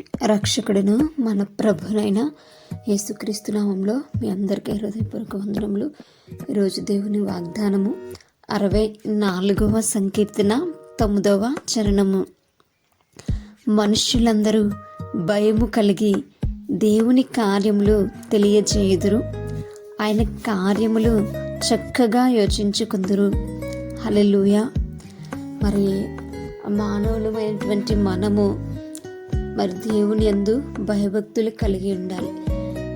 రక్షకుడును మన ప్రభునైన యేసుక్రీస్తు నామంలో మీ అందరికీ హృదయపూర్వక వందనములు. ఈరోజు దేవుని వాగ్దానము అరవై నాలుగవ సంకీర్తన తొమ్మిదవ చరణము. మనుష్యులందరూ భయము కలిగి దేవుని కార్యములు తెలియజేయుదురు ఆయన కార్యములు చక్కగా యోచించుకుందరు. హల్లెలూయా. మరి మానవులమైనటువంటి మనము మరి దేవుని యందు భయభక్తులు కలిగి ఉండాలి.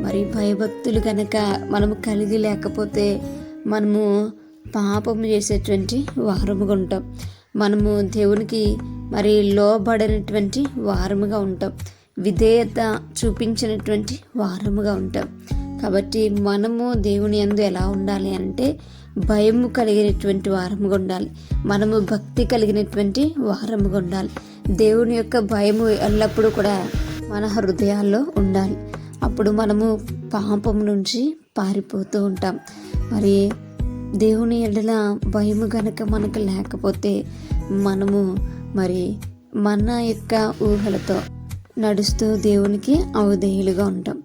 మరి భయభక్తులు కనుక మనము కలిగి లేకపోతే మనము పాపము చేసేటువంటి వారముగా ఉంటాం. మనము దేవునికి మరి లోబడినటువంటి వారముగా ఉంటాం. విధేయత చూపించినటువంటి వారముగా ఉంటాం. కాబట్టి మనము దేవుని యందు ఎలా ఉండాలి అంటే భయము కలిగినటువంటి వారముగా ఉండాలి. మనము భక్తి కలిగినటువంటి వారముగా ఉండాలి. దేవుని యొక్క భయము ఎల్లప్పుడూ కూడా మన హృదయాల్లో ఉండాలి. అప్పుడు మనము పాపం నుంచి పారిపోతూ ఉంటాం. మరి దేవుని ఎడల భయము గనక మనకు లేకపోతే మనము మరి మన యొక్క ఊహలతో నడుస్తూ దేవునికి అవధేయులుగా ఉంటాం.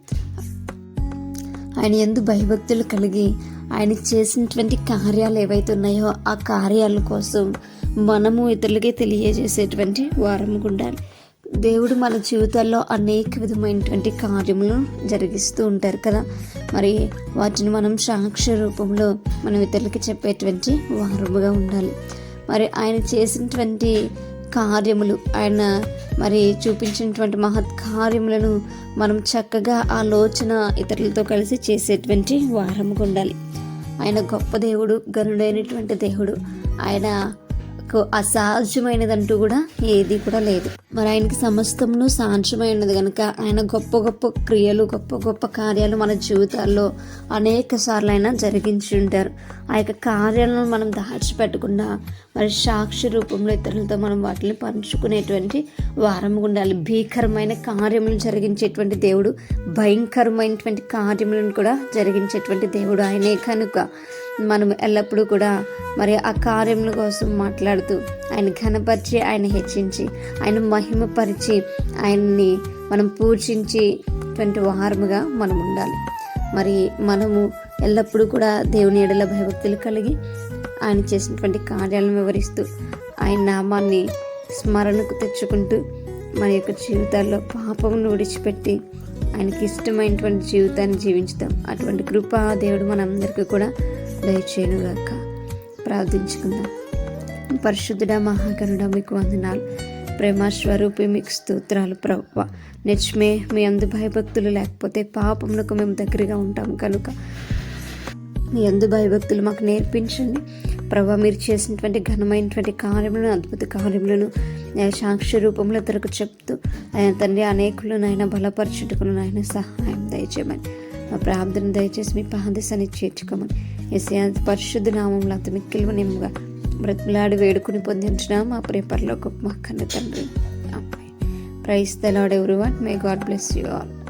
ఆయన ఎందు భయభక్తులు కలిగి ఆయన చేసినటువంటి కార్యాలు ఏవైతే ఉన్నాయో ఆ కార్యాల కోసం మనము ఇతరులకి తెలియజేసేటువంటి వారము ఉండాలి దేవుడు మన జీవితాల్లో అనేక విధమైనటువంటి కార్యములు జరిగిస్తూ ఉంటారు కదా. మరి వాటిని మనం సాక్ష్య రూపంలో మనం ఇతరులకి చెప్పేటువంటి వారముగా ఉండాలి. మరి ఆయన చేసినటువంటి కార్యములు ఆయన మరి చూపించినటువంటి మహత్ కార్యములను మనం చక్కగా ఆలోచన ఇతరులతో కలిసి చేసేటువంటి వారముగా ఉండాలి ఆయన గొప్ప దేవుడు గనుడైనటువంటి దేవుడు. ఆయన అసహజమైనదంటూ కూడా ఏది కూడా లేదు. మరి ఆయనకి సమస్తమును సాధ్యమైనది కనుక ఆయన గొప్ప గొప్ప క్రియలు గొప్ప గొప్ప కార్యాలు మన జీవితాల్లో అనేక సార్లు ఆయన జరిగించి ఉంటారు. ఆ యొక్క కార్యాలను మనం దాచిపెట్టకుండా మరి సాక్షి రూపంలో ఇతరులతో మనం వాటిని పంచుకునేటువంటి వారం ఉండాలి. భీకరమైన కార్యములను జరిగించేటువంటి దేవుడు భయంకరమైనటువంటి కార్యములను కూడా జరిగించేటువంటి దేవుడు ఆయనే కనుక. మనం ఎల్లప్పుడూ కూడా మరి ఆ కార్యముల కోసం మాట్లాడుతూ ఆయన ఘనపరిచి ఆయన హెచ్చించి ఆయన మహిమపరిచి ఆయన్ని మనం పూజించేటువంటి వారముగా మనం ఉండాలి. మరి మనము ఎల్లప్పుడూ కూడా దేవుని ఎడల భయభక్తులు కలిగి ఆయన చేసినటువంటి కార్యాలను వివరిస్తూ ఆయన నామాన్ని స్మరణకు తెచ్చుకుంటూ మన యొక్క జీవితాల్లో పాపమును విడిచిపెట్టి ఆయనకి ఇష్టమైనటువంటి జీవితాన్ని జీవించుతాం. అటువంటి కృప దేవుడు మనందరికీ కూడా దయచేయనుగాక. ప్రార్థించుకుందాం. పరిశుద్ధుడ మహాగణుడ మీకు వందనాలు. ప్రేమ స్వరూపి మీకు స్తోత్రాలు ప్రవ్వ నిజమే మీ అందు భయభక్తులు లేకపోతే పాపములకు మేము దగ్గరగా ఉంటాం కనుక. మీ అందు భయభక్తులు మాకు నేర్పించండి. ప్రభా మీరు చేసినటువంటి ఘనమైనటువంటి కార్యములను అద్భుత కార్యములను సాక్షి రూపంలో తరకు చెప్తూ ఆయన తండ్రి అనేకులను ఆయన బలపరచుటకును ఆయన సహాయం దయచేయమని. మా ప్రార్థన దయచేసి మీ పాదశాన్ని చేర్చుకోమని. ఎస్ఐ పరిశుద్ధ నామంలో అతను మిక్కిలు నిమ్ముగా బ్రతిలాడి వేడుకుని పొందించిన మా ప్రేపర్లో గొప్ప మా కన్న తండ్రి. Praise the everyone may God bless you all.